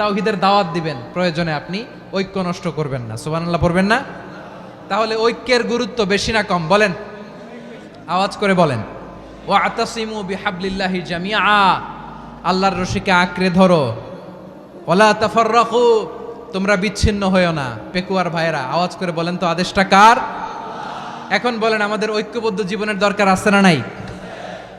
তাওহিদের দাওয়াত দিবেন। প্রয়োজনে আপনি ঐক্য নষ্ট করবেন না। সুবহানাল্লাহ, পড়বেন না? তাহলে ঐক্যের গুরুত্ব বেশি না কম? বলেন। আওয়াজ করে বলেন। ও আতাসিমু বিহাবলিল্লাহি জামিয়া আল্লাহর রশিকে আঁকড়ে ধরো। ওলা তাফাররাকু। তোমরা বিচ্ছিন্ন হয়েও না, পেকুয়ার ভাইরা আওয়াজ করে বলেন তো, আদেশটা কার? এখন বলেন, আমাদের ঐক্যবদ্ধ জীবনের দরকার আছে না নাই?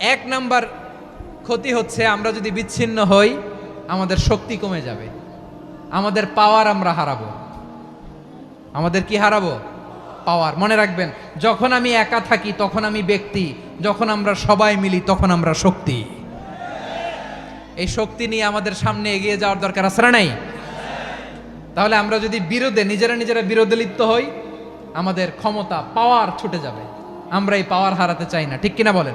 এক নাম্বার ক্ষতি হচ্ছে আমরা যদি বিচ্ছিন্ন হই, আমাদের শক্তি কমে যাবে। আমাদের পাওয়ার আমরা হারাবো। আমাদের কি হারাবো? পাওয়ার মনে রাখবেন, যখন আমি একা থাকি, তখন আমি ব্যক্তি। যখন আমরা সবাই মিলি, তখন আমরা শক্তি। এই শক্তি নিয়ে আমাদের সামনে এগিয়ে যাওয়ার দরকার আছে না নাই? তাহলে আমরা যদি বিরোধে, নিজেরা নিজেরা বিরোধে লিপ্ত হই, আমাদের ক্ষমতা পাওয়ার ছুটে যাবে। আমরা এই পাওয়ার হারাতে চাই না। ঠিক কিনা বলেন?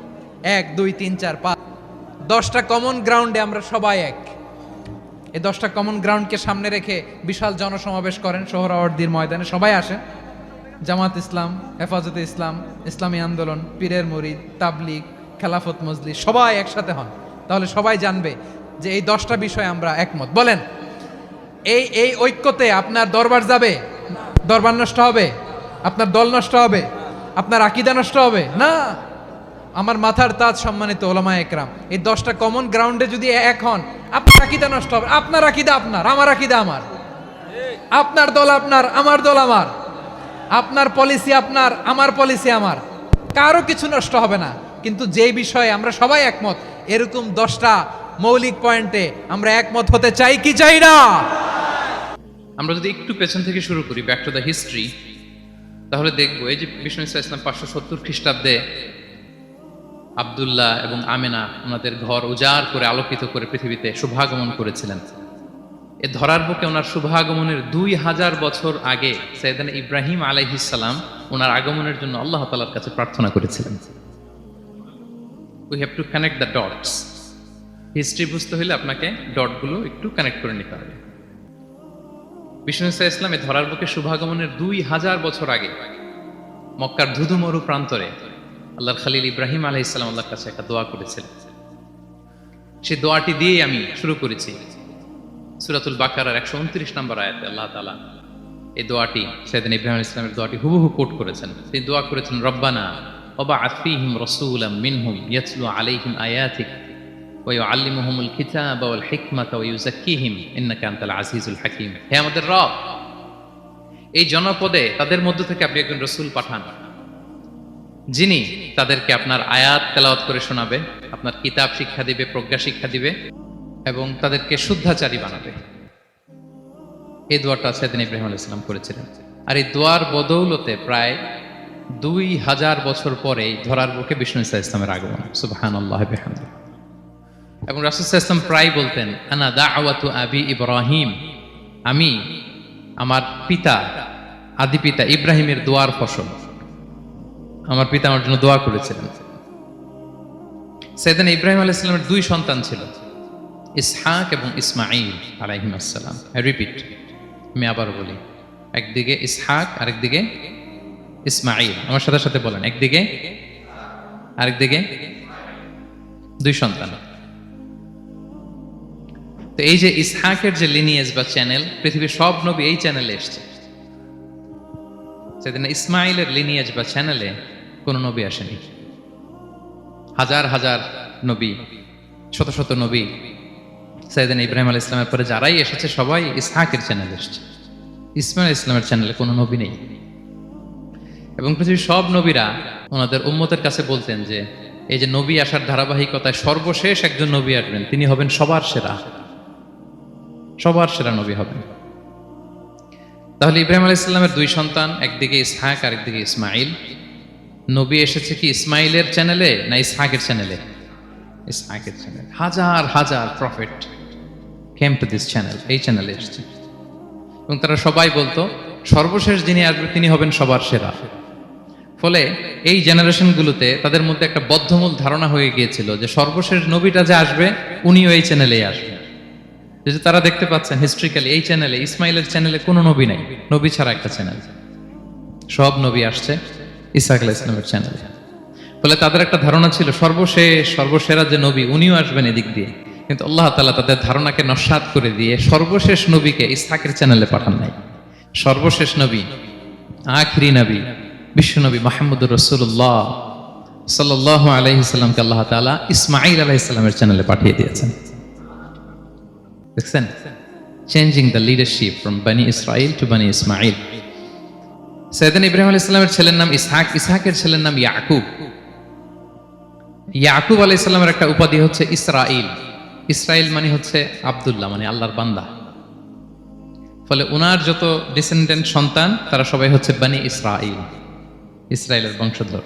এক, দুই, তিন, চার, পাঁচ। দশটা কমন গ্রাউন্ডে আমরা সবাই এক। এই দশটা কমন গ্রাউন্ডকে সামনে রেখে বিশাল জনসমাবেশ করেন সোহরাওয়ার্দির ময়দানে। সবাই আসেন। জামাত ইসলাম, হেফাজতে ইসলাম, ইসলামী আন্দোলন, পীরের মুরিদ, তাবলিগ, খেলাফত মজলি সবাই একসাথে হন। তাহলে সবাই জানবে যে এই দশটা বিষয়ে আমরা একমত। বলেন, এই এই ঐক্যতে আপনার দরবার যাবে? দরবার নষ্ট হবে? আপনার দল নষ্ট হবে? আপনার আকিদা নষ্ট হবে? না। আমার মাথার তাজ সম্মানিত ওলামা একরাম। এই দশটা কমন গ্রাউন্ডে যদি এক হন, আপনার আকিদা নষ্ট হবে। আপনার আকিদা আপনার, আমার আকিদা আমার। আপনার দল আপনার, আমার দল আমার। আপনার পলিসি আপনার, আমার পলিসি আমার। কারও কিছু নষ্ট হবে না। কিন্তু যে বিষয়ে আমরা সবাই একমত, এরকম দশটা মৌলিক পয়েন্টে আমরা একমত হতে চাই কি চাই না? আমরা যদি একটু পেছন থেকে শুরু করি ব্যাক টু দ্য হিস্ট্রি তাহলে দেখব এই যে বিষ্ণু ইসলাম পাঁচশো সত্তর খ্রিস্টাব্দে আবদুল্লাহ এবং আমেনা ওনাদের ঘর উজাড় করে আলোকিত করে পৃথিবীতে শুভাগমন করেছিলেন। এ ধরার বুকে ওনার শুভাগমনের দুই হাজার বছর আগে সৈয়দান ইব্রাহিম আলাইহিসাল্লাম ওনার আগমনের জন্য আল্লাহ তালার কাছে প্রার্থনা করেছিলেন। We have to connect the dots history বুঝতে হলে আপনাকে ডটগুলো একটু কানেক্ট করে নিতে হবে। বিষ্ণু ইসা ইসলামে ধরার বুকে শুভাগমনের দুই হাজার বছর আগে মক্কার ধুধুমরু প্রান্তরে আল্লাহর খালিল ইব্রাহিম আলহ ইসলাম আল্লাহর কাছে একটা দোয়া করেছিলেন সেই দোয়াটি দিয়েই আমি শুরু করেছি সুরাতুল বাকারার একশো উনত্রিশ নম্বর আয়াতে আল্লাহ তালা এই দোয়াটি সেদিন ইব্রাহিম আলাইহিস ইসলামের দোয়াটি হুবহু কোট করেছেন তিনি দোয়া করেছেন রব্বানা ওবা আফিহিম রসুলাম মিনহুম ইয়াতলু আলাইহিম আয়াতিক ويعلمهم الكتاب والحكمة ويزكيهم إنك أنت العزيز الحكيم হে আমাদের রব এই জনপদে তাদের মধ্য থেকে আপনি একজন রসুল পাঠান যিনি তাদেরকে আপনার আয়াত তেলাওয়াত করে শোনাবে, আপনার কিতাব শিক্ষা দিবে, প্রজ্ঞা শিক্ষা দিবে এবং তাদেরকে শুদ্ধাচারী বানাবে। এই দোয়াটা সেদিন ইব্রাহিম আলাইহিস সালাম করেছিলেন। আর এই দোয়ার বদৌলতে প্রায় দুই হাজার বছর পরে ধরার বুকে বিষ্ণু ইসা ইসলামের আগমন। সুবাহান আল্লাহ এবং রাসুল ইসলাম প্রায় বলতেন, আনা দাওয়াতু আবি ইব্রাহিম। আমি, আমার পিতা, আদি পিতা ইব্রাহিমের দোয়ার ফসল। আমার পিতা আমার জন্য দোয়া করেছিলেন। সেদিন ইব্রাহিম আলাইহিস সালামের দুই সন্তান ছিল, ইসহাক এবং ইসমাইল আলাইহিম আসসালাম। রিপিট আমি আবার বলি, একদিকে ইসহাক, আরেকদিকে ইসমাইল আমার সাথে সাথে বলেন, একদিকে, আরেকদিকে দুই সন্তান। তো এই যে ইসহাকের যে লিনিয়েজ বা চ্যানেল পৃথিবীর সব নবী এই চ্যানেলে এসছে। সেদিন ইসমাইলের লিনিয়েজ বা চ্যানেলে কোনো নবী আসেনি। হাজার হাজার নবী, শত শত নবী সাইদিন ইব্রাহিম আল ইসলামের পরে যারাই এসেছে, সবাই ইসহাকের চ্যানেলে এসছে। ইসমাইল ইসলামের চ্যানেলে কোনো নবী নেই। এবং পৃথিবীর সব নবীরা ওনাদের উম্মতের কাছে বলতেন যে, এই যে নবী আসার ধারাবাহিকতায় সর্বশেষ একজন নবী আসবেন, তিনি হবেন সবার সেরা। সবার সেরা নবী হবেন। তাহলে ইব্রাহিম আলাইহিস সালামের দুই সন্তান, একদিকে ইসহাক আর একদিকে ইসমাইল নবী এসেছে কি ইসমাইলের চ্যানেলে না ইসহাকের চ্যানেলে ইসহাকের চ্যানেল হাজার হাজার prophet came to this channel এই চ্যানেলে এসেছে। এবং তারা সবাই বলতো, সর্বশেষ যিনি আসবে তিনি হবেন সবার সেরা। ফলে এই জেনারেশনগুলোতে তাদের মধ্যে একটা বদ্ধমূল ধারণা হয়ে গিয়েছিল যে সর্বশেষ নবীটা যে আসবে, উনিও এই চ্যানেলেই আসবে। যেহেতু তারা দেখতে পাচ্ছেন হিস্ট্রিক্যালি এই চ্যানেলে ইসমাইলের চ্যানেলে কোনো নবী নাই। নবী ছাড়া একটা চ্যানেল সব নবী আসছে ইসাক ইসলামের চ্যানেলে ফলে তাদের একটা ধারণা ছিল, সর্বশেষ, সর্বসেরা যে নবী, উনিও আসবেন এদিক দিয়ে। কিন্তু আল্লাহ তালা তাদের ধারণাকে নস্বাত করে দিয়ে সর্বশেষ নবীকে ইসাকের চ্যানেলে পাঠান নাই। সর্বশেষ নবী, আখরি নবী বিশ্বনবী মাহমুদুর রসুল্লাহ সাল্লাহ আলহিসাল্লামকে আল্লাহ তালা ইসমাইল আলাইসাল্লামের চ্যানেলে পাঠিয়ে দিয়েছেন। দেখছেন changing the leadership from Bani Israel to Bani Ismail সৈয়দিন Ibrahim সালামের ছেলের নাম ইসহাক, ইসহাকের ছেলের নাম ইয়াকুব। ইয়াকুব আলাইহিস সালামের একটা উপাধি হচ্ছে ইসরাইল ইসরাইল মানে হচ্ছে আব্দুল্লাহ মানে আল্লাহর বান্দা। ফলে উনার যত ডিসেন্ডেন্ট সন্তান, তারা সবাই হচ্ছে বানি ইসরাইল ইসরায়েলের বংশধর।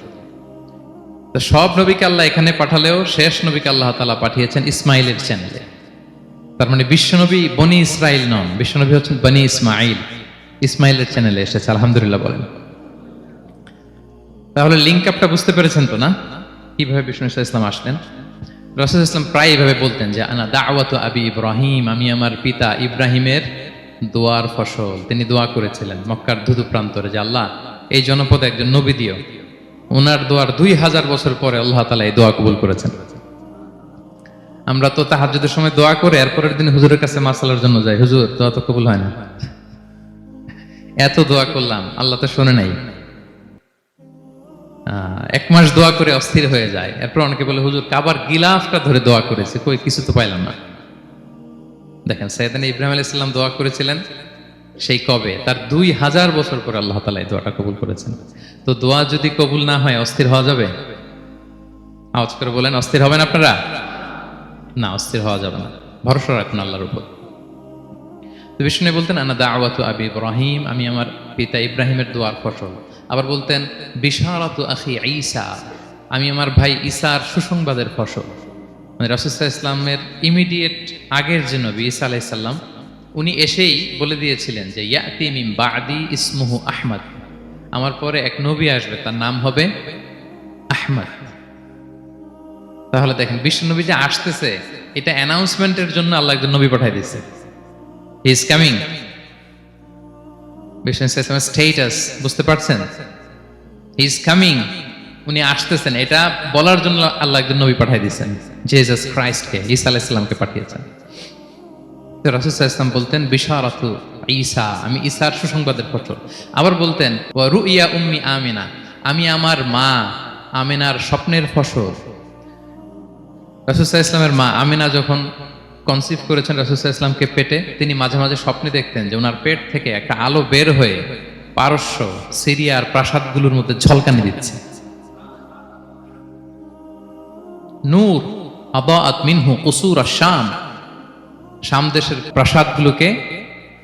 তো সব নবীকে আল্লাহ এখানে পাঠালেও শেষ নবীকে আল্লাহ তালা পাঠিয়েছেন ইসমাইলের চ্যানেলে তার মানে বিশ্বনবী বনি ইসরাইল নন। বিশ্বনবী হচ্ছেন বনি ইসমাইল ইসমাইলের চ্যানেলে এসেছে, আলহামদুলিল্লাহ বলেন। তাহলে লিঙ্ক আপটা বুঝতে পেরেছেন তো না? কীভাবে বিষ্ণু ইসা ইসলাম আসলেন? রসুল ইসলাম প্রায় এভাবে বলতেন যে, আনা দাওয়াত আবি ইব্রাহিম, আমি আমার পিতা ইব্রাহিমের দোয়ার ফসল। তিনি দোয়া করেছিলেন মক্কার ধুধু প্রান্তরে যে, আল্লাহ, এই জনপদে একজন নবী দিও। ওনার দোয়ার দুই হাজার বছর পরে আল্লাহ তালা এই দোয়া কবুল করেছেন। আমরা তো তাহাজ্জুদের সময় দোয়া করে এরপরের দিন হুজুরের কাছে মাসালার জন্য যাই। হুজুর, দোয়া তো কবুল হয় না। এত দোয়া করলাম, আল্লাহ তো শোনে নাই। এক মাস দোয়া করে অস্থির হয়ে যায়। এরপর অনেকে বলে, হুজুর, কাবার গিলাফটা ধরে দোয়া করেছে। কই, কিছু তো পাইলাম না। দেখেন, সৈয়দান ইব্রাহিম আলাইহিস সালাম দোয়া করেছিলেন, সেই কবে। তার দুই হাজার বছর পরে আল্লাহ তালা দোয়াটা কবুল করেছেন। তো দোয়া যদি কবুল না হয়, অস্থির হওয়া যাবে? আওয়াজ করে বলেন, অস্থির হবেন আপনারা? না, অস্থির হওয়া যাবে না। ভরসা রাখুন আল্লাহর উপর। তো বিষ্ণু বলতেন, আনা দাওয়াতু আবি ইব্রাহিম, আমি আমার পিতা ইব্রাহিমের দোয়ার ফসল। আবার বলতেন, বিশারাতু আখি ঈসা, আমি আমার ভাই ঈসার সুসংবাদের ফসল। মানে রাসুসাহ ইসলামের ইমিডিয়েট আগের যে নবী ঈসা আলাইসাল্লাম উনি এসেই বলে দিয়েছিলেন যে, ইয়াতি মিম বাদি ইসমুহু আহমদ। আমার পরে এক নবী আসবে, তার নাম হবে আহমদ। তাহলে দেখেন বিশ্বনবী যে আসতেছে, এটা অ্যানাউন্সমেন্টের জন্য আল্লাহ একজন নবী পাঠাই দিয়েছে। হি ইজ কামিং বিষ্ণু স্টেটাস বুঝতে পারছেন? হি ইজ কামিং উনি আসতেছেন। এটা বলার জন্য আল্লাহ একজন নবী পাঠিয়ে দিয়েছেন। জেসাস ক্রাইস্টকে ঈসা আলাইসাল্লামকে পাঠিয়েছেন। তো রাসুসাহ ইসলাম বলতেন, বিশারাতু ঈসা। আমি ঈসার সুসংবাদের ফসল আবার বলতেন, ওয়া রুইয়া উম্মি আমিনা। আমি আমার মা আমিনার স্বপ্নের ফসল। রাসুসাহ ইসলামের মা আমিনা যখন কনসিভ করেছেন রাসুসাহ ইসলামকে পেটে, তিনি মাঝে মাঝে স্বপ্নে দেখতেন যে ওনার পেট থেকে একটা আলো বের হয়ে পারস্য সিরিয়ার প্রাসাদগুলোর মধ্যে ঝলকানি দিচ্ছে। নূর আবাআত মিনহু কুসুর শাম শাম দেশের প্রাসাদগুলোকে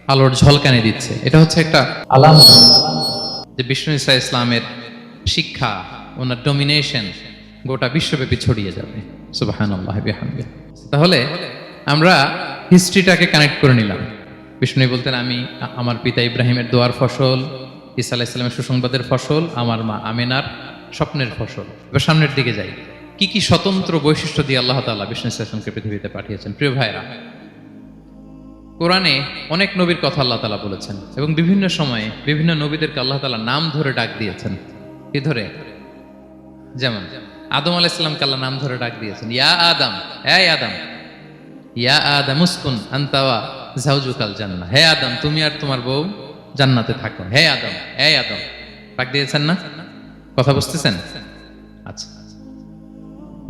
আলোর ঝলকানি দিচ্ছে। এটা হচ্ছে একটা আলাম। যে বিষ্ণু ইসা ইসলামের শিক্ষা, ওনার ডমিনেশন গোটা বিশ্বব্যাপী ছড়িয়ে যাবে। বিহামদি তাহলে আমরা হিস্ট্রিটাকে কানেক্ট করে নিলাম। বিষ্ণু বলতেন, আমি, আমার পিতা ইব্রাহিমের দোয়ার ফসল ইসা আলাহ ইসলামের সুসংবাদের ফসল, আমার মা আমেনার স্বপ্নের ফসল। এবার সামনের দিকে যাই। কি কি স্বতন্ত্র বৈশিষ্ট্য দিয়ে আল্লাহ তাআলা বিষ্ণু ইসলামকে পৃথিবীতে পাঠিয়েছেন? প্রিয় ভাইরা কোরআনে অনেক নবীর কথা আল্লাহ তালা বলেছেন এবং বিভিন্ন সময়ে বিভিন্ন নবীদেরকে আল্লাহ তালা নাম ধরে ডাক দিয়েছেন। কি ধরে? যেমন আদম আলাইসাল্লামকে আল্লাহ নাম ধরে ডাক দিয়েছেন, ইয়া আদম, এই আদম, ইয়া আদম উসকুন আন্তাওয়া জাউজুকাল জান্নাহ, হে আদম, তুমি আর তোমার বউ জান্নাতে থাকো, হে আদম হে আদম, ডাক দিয়েছেন না? কথা বুঝতেছেন? আচ্ছা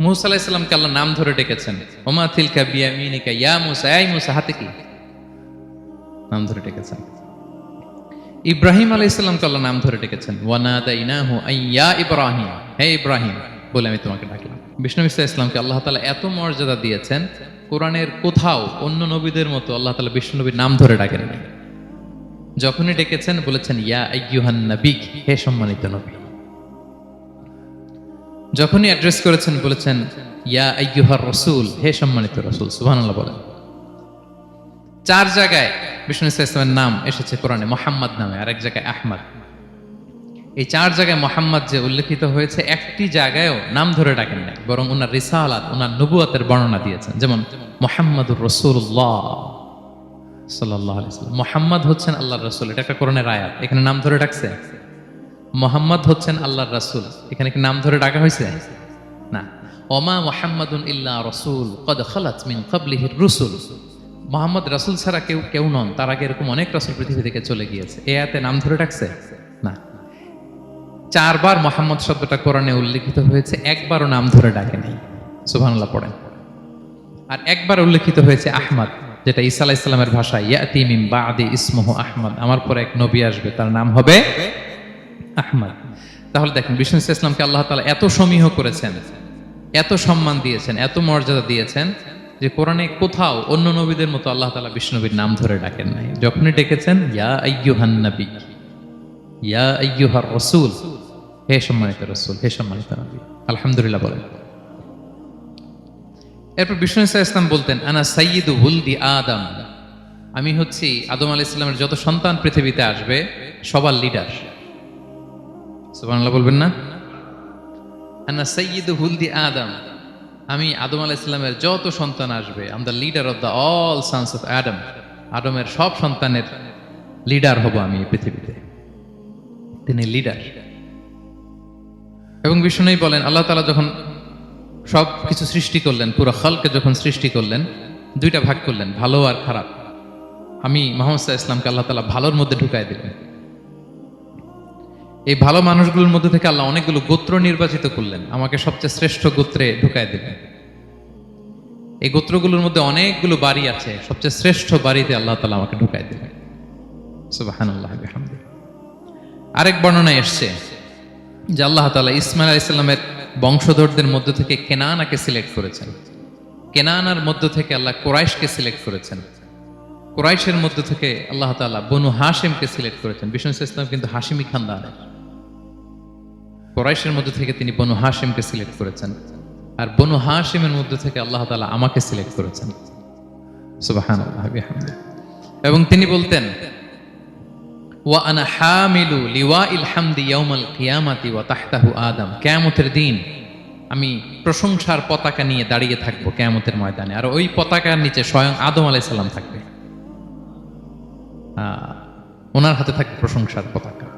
মুসা আলাইসাল্লামকে আল্লাহ নাম ধরে ডেকেছেন, ওমা তিলকা বিয়ামিনিকা, ইয়া মুসা, এই মুসা, হাতে কি? নাম ধরে ডেকেছেন। ইব্রাহিম আলাইসাল্লামকে আল্লাহ নাম ধরে ডেকেছেন ওয়ানাদাইনাহু আইয়া ইব্রাহিম, হে ইব্রাহিম বলে আমি তোমাকে ডাকলাম। বিষ্ণু ইসা ইসলামকে আল্লাহ তাআলা এত মর্যাদা দিয়েছেন, কোরআনের কোথাও অন্য নবীদের মতো আল্লাহ তাআলা বিষ্ণু নবীর নাম ধরে ডাকেন নাই। যখনই ডেকেছেন, বলেছেন, ইয়া আইয়ুহান নবী, হে সম্মানিত নবী। যখনই অ্যাড্রেস করেছেন, বলেছেন, ইয়া আইয়ুহার রসুল, হে সম্মানিত রসুল। সুবহানাল্লাহ বলেন। চার জায়গায় বিষ্ণু ইসা ইসলামের নাম এসেছে কোরআনে, মোহাম্মদ নামে আর এক জায়গায় আহমদ। এই চার জায়গায় মোহাম্মদ যে উল্লেখিত হয়েছে, একটি জায়গায়ও নাম ধরে ডাকেন নাই, বরং ওনার রিসালাত ওনার নবুয়াতের বর্ণনা দিয়েছেন। যেমন, মোহাম্মদুর রসুল্লাহ সাল্লাহ মোহাম্মদ হচ্ছেন আল্লাহর রসুল, এটা একটা কোরআনের আয়াত। এখানে নাম ধরে ডাকছে? মোহাম্মদ হচ্ছেন আল্লাহর রাসূল। এখানে কি নাম ধরে ডাকা হয়েছে? না। ওমা মোহাম্মদুন ইল্লা রসুল, কদ খালাত মিন কাবলিহির রসুল। মোহাম্মদ রাসূল ছাড়া কেউ কেউ নন। তার আগে এরকম অনেক রাসূল পৃথিবী থেকে চলে গিয়েছে। এ আয়াতে নাম ধরে ডাকছে? চারবার মোহাম্মদ শব্দটা কোরআনে উল্লেখিত হয়েছে, একবারও নাম ধরে ডাকে নেই। সুবহানাল্লাহ, পড়েন। আর একবার উল্লেখিত হয়েছে আহমদ, যেটা ঈসা আলাইহিস সালামের ভাষায়, ইয়াতি মিন বাদি ইসমুহু আহমদ। আমার পরে এক নবী আসবে, তার নাম হবে আহমদ। তাহলে দেখেন, বিষ্ণু ইসা ইসলামকে আল্লাহ তালা এত সমীহ করেছেন, এত সম্মান দিয়েছেন, এত মর্যাদা দিয়েছেন, যে কোরআনে কোথাও অন্য নবীদের মতো আল্লাহ তাআলা বিষ্ণুবীর নাম ধরে ডাকেন নাই। যখনই ডেকেছেন, ইয়া আইয়ুহান নবী, ইয়া আইয়ুহার রাসূল হে সম্মানিত রসুল, হে সম্মানিত নবী, আলহামদুলিল্লাহ বলেন। এরপর বিষ্ণু ইসা ইসলাম বলতেন, আনা সাইয়্যিদু হুলদি আদম। আমি হচ্ছি আদম আলাইহিস সালামের যত সন্তান পৃথিবীতে আসবে, সবার লিডার বলবেন না? আনা সাইয়্যিদু হুলদি আদম। আমি আদম আলাইহিস সালামের যত সন্তান আসবে am the leader of the all sons of Adam আদমের সব সন্তানের লিডার হব আমি পৃথিবীতে। তিনি লিডার এবং বিষ্ণুই বলেন, আল্লাহ তাআলা যখন সব কিছু সৃষ্টি করলেন, পুরো হলকে যখন সৃষ্টি করলেন, দুইটা ভাগ করলেন, ভালো আর খারাপ। আমি মোহাম্মদ ইসলামকে আল্লাহ তাআলা ভালোর মধ্যে ঢুকাই দিলেন। এই ভালো মানুষগুলোর মধ্যে থেকে আল্লাহ অনেকগুলো গোত্র নির্বাচিত করলেন, আমাকে সবচেয়ে শ্রেষ্ঠ গোত্রে ঢুকাই দিলেন। এই গোত্রগুলোর মধ্যে অনেকগুলো বাড়ি আছে, সবচেয়ে শ্রেষ্ঠ বাড়িতে আল্লাহ তালা আমাকে ঢুকাই দিলেন। আরেক বর্ণনায় এসছে যে আল্লাহ তালা ইসমাইল আলাইসাল্লামের বংশধরদের মধ্য থেকে কেনানাকে সিলেক্ট করেছেন। কেনানার মধ্য থেকে আল্লাহ কোরাইশকে সিলেক্ট করেছেন। কোরাইশের মধ্য থেকে আল্লাহ তাআলা বনু হাশিমকে সিলেক্ট করেছেন। বিষ্ণু ইসলাম কিন্তু হাশিমি খানদানের। কোরাইশের মধ্য থেকে তিনি বনু হাশিমকে সিলেক্ট করেছেন। আর বনু হাশিমের মধ্য থেকে আল্লাহ তাআলা আমাকে সিলেক্ট করেছেন। সুবহানাল্লাহ এবং তিনি বলতেন ওয়া লিওয়া আদম। কেয়ামতের দিন আমি প্রশংসার পতাকা নিয়ে দাঁড়িয়ে থাকব কেয়ামতের ময়দানে। আর ওই পতাকার নিচে স্বয়ং আদম আলাইসাল্লাম থাকবে। ওনার হাতে থাকবে প্রশংসার পতাকা।